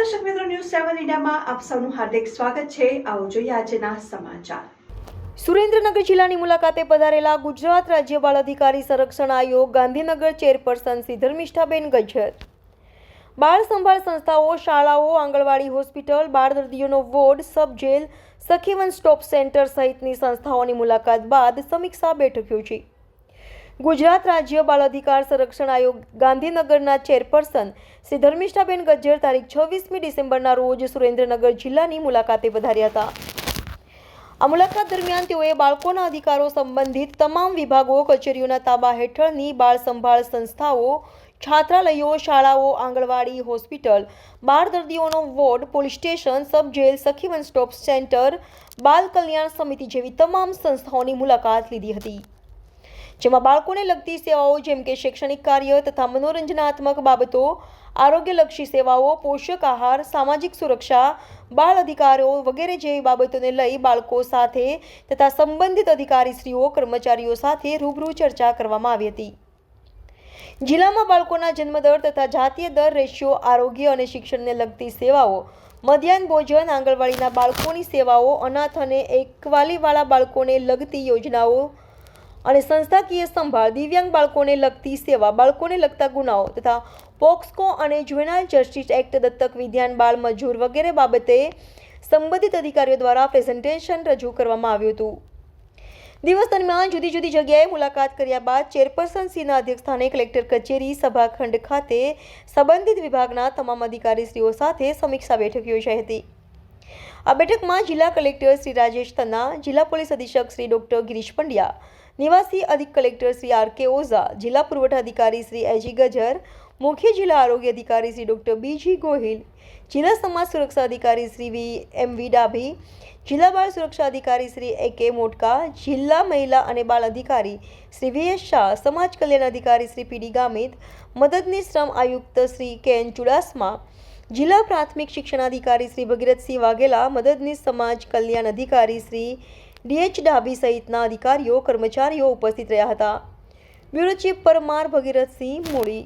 One ઇન્ડિયામાં આપ સૌનું હાર્દિક સ્વાગત છે. આવો જોઈએ આજના સમાચાર. સુરેન્દ્રનગર જિલ્લાની મુલાકાતે પધારેલા ગુજરાત રાજ્ય બાળ અધિકારી સંરક્ષણ આયોગ ગાંધીનગર ચેરપર્સન શ્રી ધર્મિષ્ઠાબેન ગજ્જર. બાળ સંભાળ સંસ્થાઓ, શાળાઓ, આંગણવાડી હોસ્પિટલ, બાળ દર્દીઓનો વોર્ડ, સબ જેલ, સખીવન સ્ટોપ સેન્ટર સહિતની સંસ્થાઓની મુલાકાત બાદ સમીક્ષા બેઠક યોજી. ગુજરાત રાજ્ય બાળ અધિકાર સંરક્ષણ આયોગ ગાંધીનગરના ચેરપર્સન શ્રી ધર્મિષ્ઠાબેન ગજ્જર તારીખ છવ્વીસમી ડિસેમ્બરના રોજ સુરેન્દ્રનગર જિલ્લાની મુલાકાતે વધાર્યા હતા. આ મુલાકાત દરમિયાન તેઓએ બાળકોના અધિકારો સંબંધિત તમામ વિભાગો, કચેરીઓના તાબા હેઠળની બાળ સંભાળ સંસ્થાઓ, છાત્રાલયો, શાળાઓ, આંગણવાડી, હોસ્પિટલ, બાળ દર્દીઓનો ward, police station, sub jail, Sakhi one stop centre, બાલ કલ્યાણ સમિતિ જેવી તમામ સંસ્થાઓની મુલાકાત લીધી હતી. જેમાં બાળકોને લગતી સેવાઓ જેમ કે શૈક્ષણિક કાર્ય તથા મનોરંજનાત્મક બાબતો, આરોગ્યલક્ષી સેવાઓ, પોષક આહાર, સામાજિક સુરક્ષા, બાળ અધિકારો વગેરે જેવી બાબતોને લઈ બાળકો સાથે તથા સંબંધિત અધિકારીશ્રીઓ, કર્મચારીઓ સાથે રૂબરૂ ચર્ચા કરવામાં આવી હતી. જિલ્લામાં બાળકોના જન્મદર તથા જાતીય દર રેશિયો, આરોગ્ય અને શિક્ષણને લગતી સેવાઓ, મધ્યાહન ભોજન, આંગણવાડીના બાળકોની સેવાઓ, અનાથ અને એકવાલીવાળા બાળકોને લગતી યોજનાઓ અને સંસ્થાકીય સંભાળ દિવ્યાંગ બાળકોને લગતી સેવા, બાળકોને લગતા ગુનાઓ તથા પોક્સકો અને જુવેનાઇલ જસ્ટિસ એક્ટ દત્તક વિધાન બાળ મજૂર વગેરે બાબતે સંબંધિત અધિકારીઓ દ્વારા પ્રેઝન્ટેશન રજૂ કરવામાં આવ્યું હતું. દિવસ દરમિયાન જુદી જુદી જગ્યાએ મુલાકાત કર્યા બાદ ચેરપર્સન સિંહના અધ્યક્ષસ્થાને કલેક્ટર કચેરી, સભાખંડ ખાતે સંબંધિત વિભાગના તમામ અધિકારીશ્રીઓ સાથે સમીક્ષા બેઠક યોજાઈ હતી. આ બેઠકમાં જિલ્લા કલેક્ટર શ્રી રાજેશ તન્ના જિલ્લા પોલીસ અધિક્ષક શ્રી ડોક્ટર ગિરીશ પંડ્યા, નિવાસી અધિક collector Shri R K Oza, જિલ્લા પુરવઠા અધિકારી શ્રી એજી ગજર, મુખ્ય જિલ્લા આરોગ્ય અધિકારી શ્રી ડોક્ટર બીજી ગોહિલ, જિલ્લા સમાજ સુરક્ષા અધિકારી શ્રી વી એમ વી ડાભી, જિલ્લા બાળ સુરક્ષા અધિકારી શ્રી એ કે મોટકા, જિલ્લા મહિલા અને બાળ અધિકારી શ્રી વી એસ શાહ, સમાજ કલ્યાણ અધિકારી શ્રી પી ડી ગામિત, મદદનીશ શ્રમ આયુક્ત શ્રી કે એન ચુડાસમા જિલ્લા પ્રાથમિક શિક્ષણાધિકારી શ્રી ભગીરથસિંહ વાઘેલા, મદદનીશ સમાજ કલ્યાણ અધિકારી શ્રી ડીએચ ડાભી સહિતના અધિકારીઓ, કર્મચારીઓ ઉપસ્થિત રહ્યા હતા. Bureau chief Parmar Bhagirathsinh Muli